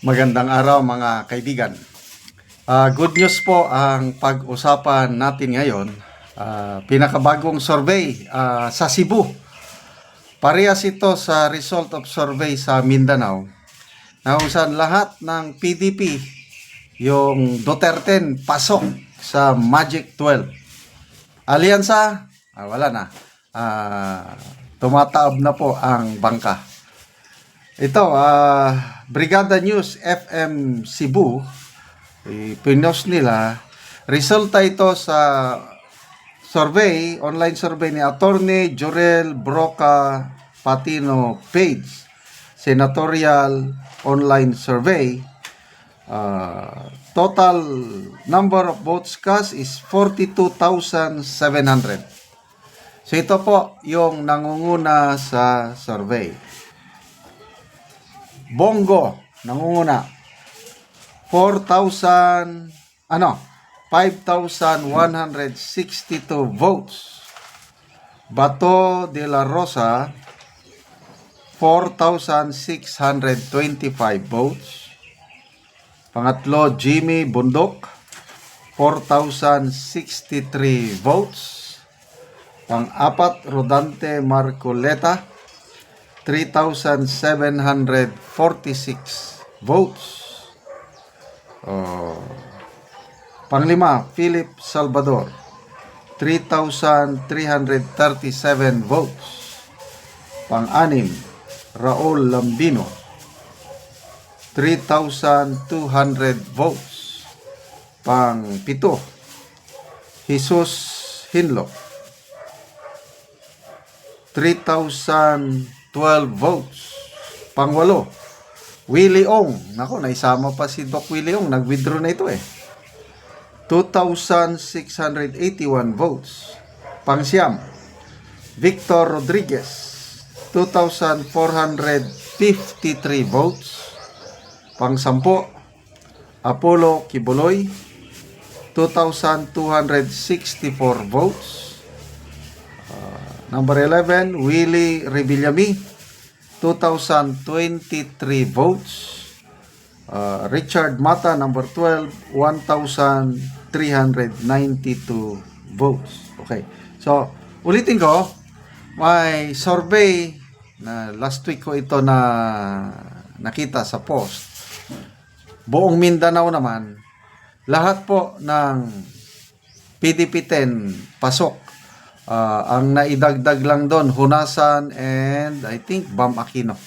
Magandang araw mga kaibigan. Ah, good news po ang pag-usapan natin ngayon. Ah, pinakabagong survey ah, sa Cebu. Parehas ito sa result of survey sa Mindanao. Na kung saan lahat ng PDP, yung Duterte pasok sa Magic 12. Alyansa, ah, wala na. Ah, tumataob na po ang bangka. Ito, ah, Brigada News FM Cebu, eh, pinost nila, resulta ito sa survey, online survey ni Attorney Jorel Broca Patino Page, senatorial online survey. Ah, total number of votes cast is 42,700. So ito po yung nangunguna sa survey. Bongo, nangunguna. 4,000, ano, 5,162 votes. Bato de la Rosa, 4,625 votes. Pangatlo, Jimmy Bundok, 4,063 votes. Pang-apat, Rodante Marcoleta, 3,746 votes. Oh. Panglima, Philip Salvador, 3,337 votes. Pang-anim, Raul Lambino, 3,200 votes. Pang-pito, Jesus Hinlo, 3,012 votes. Pangwalo, Willie Ong. Nako, naisama pa si Doc Willie Ong. Nag-withdraw na ito eh. 2,681 votes. Pangsyam, Victor Rodriguez. 2,453 votes. Pangsampo, Apollo Kibuloy. 2,264 votes. Number 11, Willie Revillami, 2,023 votes. Uh, Richard Mata, number 12, 1,392 votes. Okay. So, ulitin ko, may survey na last week ko ito na nakita sa post. Buong Mindanao naman, lahat po ng PDP 10 pasok Ah, ang naidagdag lang doon, Hunasan and I think Bam Aquino.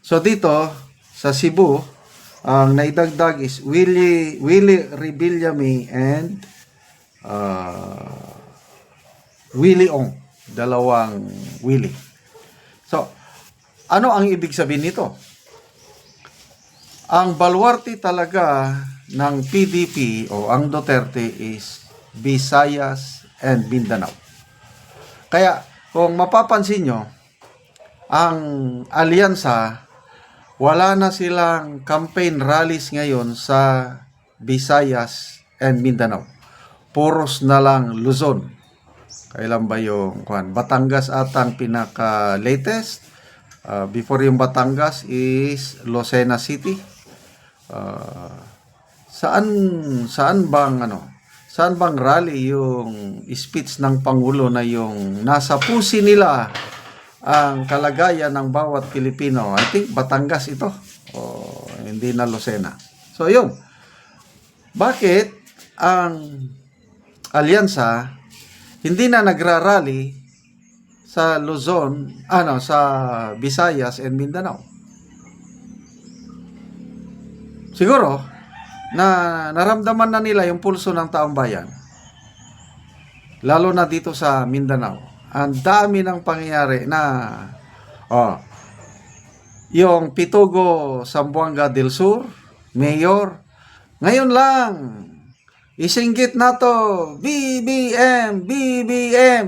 So dito, sa Cebu, ang naidagdag is Willie, Willie Rebillame and uh, Willie Ong. Dalawang Willie. So, ano ang ibig sabihin nito? Ang balwarte talaga ng PDP o ang Duterte is Visayas and Mindanao. Kaya kung mapapansin nyo, ang alyansa, wala na silang campaign rallies ngayon sa Visayas and Mindanao. Puros na lang Luzon. Kailan ba yung kwan? Batangas atang pinaka-latest. Uh, before yung Batangas is Lucena City. Uh, saan saan bang ano saan bang rally yung speech ng Pangulo na yung nasa pusi nila ang kalagayan ng bawat Pilipino. I think Batangas ito. O hindi na Lucena. So yun. Bakit ang alyansa hindi na nagrarally sa Luzon, ano, sa Visayas and Mindanao? Siguro, na naramdaman na nila yung pulso ng taong bayan. Lalo na dito sa Mindanao. Ang dami ng pangyayari na oh, yung Pitugo Sambuanga del Sur, Mayor, ngayon lang, isinggit na to, BBM, BBM.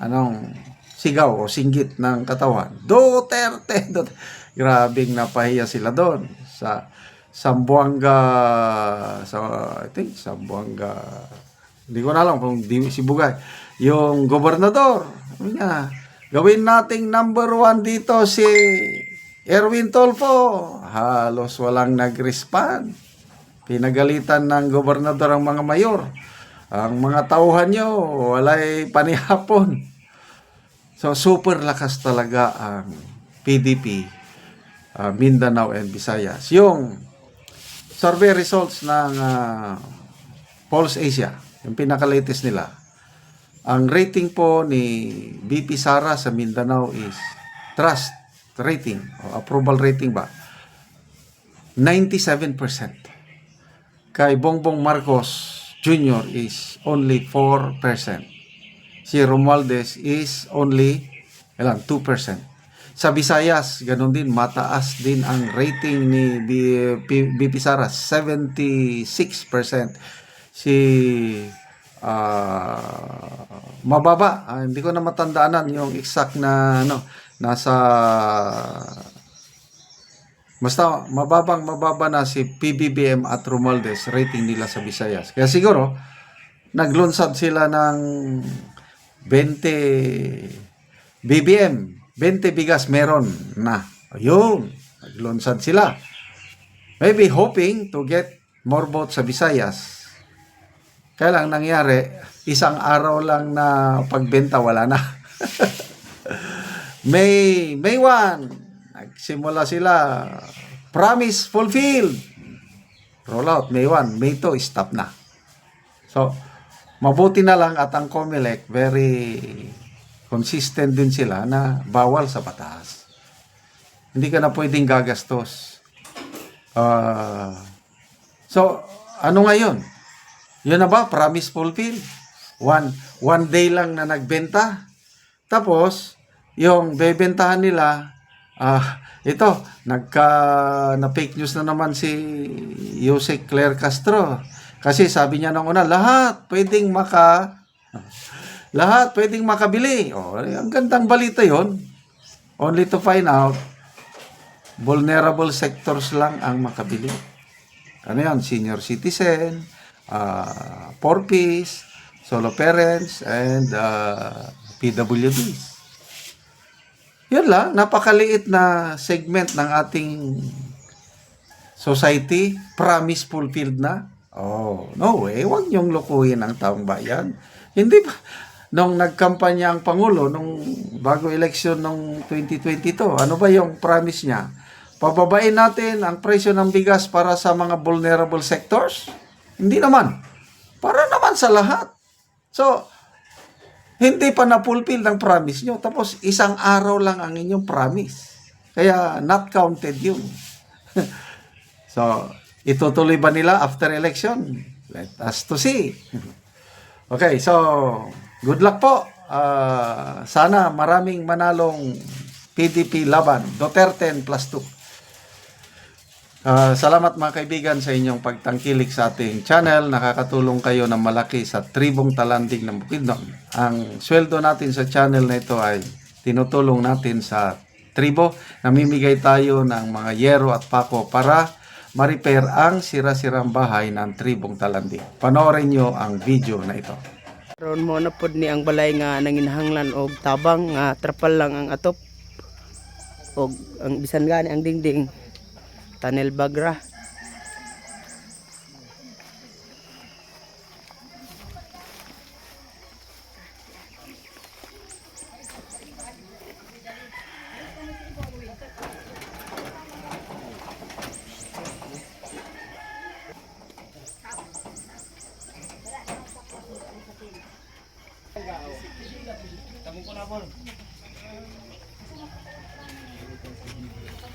Anong sigaw o singgit ng katawan? Duterte, Duterte. Grabing napahiya sila doon sa Sambuanga sa I think Sambuanga hindi ko na alam kung di si Bugay yung gobernador niya gawin nating number one dito si Erwin Tolfo, halos walang nag-respond. Pinagalitan ng gobernador ang mga mayor. Ang mga tauhan nyo, walay panihapon. So, super lakas talaga ang PDP, uh, Mindanao and Visayas. Yung survey results ng uh, Pulse Asia, yung pinaka-latest nila, ang rating po ni BP Sara sa Mindanao is trust rating o approval rating ba 97%. Kay Bongbong Marcos Jr. is only 4%. Si Romualdez is only ilan 2%. Sa Visayas, ganun din, mataas din ang rating ni BP Sara, 76%. Si ah, mababa, ah, hindi ko na matandaanan yung exact na ano, nasa Basta mababang mababa na si PBBM at Romualdez rating nila sa Visayas. Kaya siguro naglunsad sila ng 20 BBM, 20 bigas meron na. Ayun, naglunsad sila. Maybe hoping to get more votes sa Visayas. Kaya lang nangyari, isang araw lang na pagbenta, wala na. May, May 1, nagsimula sila, promise fulfilled. Roll out, May 1, May 2, stop na. So, mabuti na lang at ang COMELEC, very consistent din sila na bawal sa batas. Hindi ka na pwedeng gagastos. Ah, so, ano ngayon? Yun na ba? Promise fulfilled. One, one day lang na nagbenta. Tapos, yung bebentahan nila, ah, ito, nagka, na fake news na naman si Jose Claire Castro. Kasi sabi niya nung una, lahat pwedeng maka, lahat pwedeng makabili. Oh, ang gandang balita yon. Only to find out, vulnerable sectors lang ang makabili. Ano yan? Senior citizen, uh, poor peace, solo parents, and uh, PWDs. Yun lang, napakaliit na segment ng ating society, promise fulfilled na. Oh, no way, huwag niyong lukuhin ang taong bayan. Hindi ba, nung nagkampanya ang Pangulo, nung bago eleksyon nung 2022, ano ba yung promise niya? Pababain natin ang presyo ng bigas para sa mga vulnerable sectors? Hindi naman. Para naman sa lahat. So, hindi pa na-fulfill ng promise nyo. Tapos, isang araw lang ang inyong promise. Kaya, not counted yun. so, itutuloy ba nila after election? Let us to see. okay, so, good luck po. Ah, sana maraming manalong PDP laban. Duterte plus 2. Ah, salamat mga kaibigan sa inyong pagtangkilik sa ating channel. Nakakatulong kayo ng malaki sa tribong talandig ng Bukidnon. Ang sweldo natin sa channel na ito ay tinutulong natin sa tribo. Namimigay tayo ng mga yero at pako para ma-repair ang sira-sirang bahay ng tribong talandig. Panoorin nyo ang video na ito. Ron mo na pod ni ang balay nga nanginhanglan og tabang nga trapal lang ang atop. Og ang bisan gani ang dingding tunnel bagra.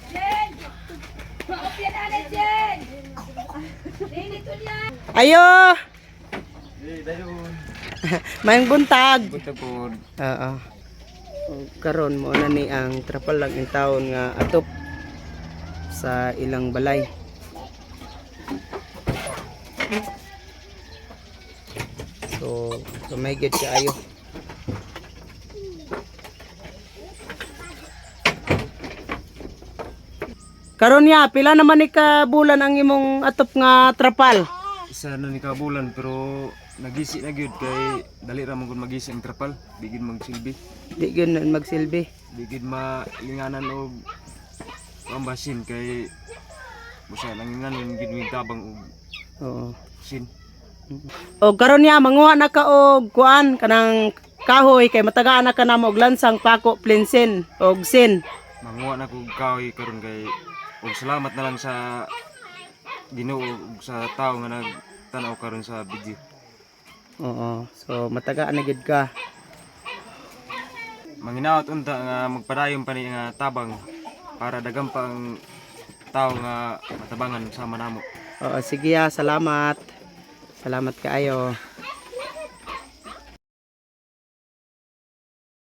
Jen! Kopya na na, Jen! Nilito niya! Ayo. Mayang buntag. Butapod. Oo. Og karon mo na ni ang trapal lang ang taon nga atop sa ilang balay. So, kamay get kaayo. Karon ya, pila naman ni ka bulan ang imong atop nga trapal? Isa na ni kabulan pero nagisi na gyud kay dali ra man gud magisi ang trapal, bigid magsilbi. Di gyud na magsilbi. Bigid malinganan og ang basin kay busa nang nganon gid mig tabang og Oo. sin. O karon niya manguha na ka og kuan kanang kahoy kay matagaan na ka na mo og lansang pako plinsin og sin. Manguha na kog kahoy karon kay og salamat na lang sa Ginoo sa tao nga nagtanaw karon sa video. Oo. So matagaan na gid ka. Manginawat unta nga magpadayon pa ni nga tabang para dagam pa ang tao nga matabangan sama namo. Oo, sige ah, salamat. Salamat kaayo.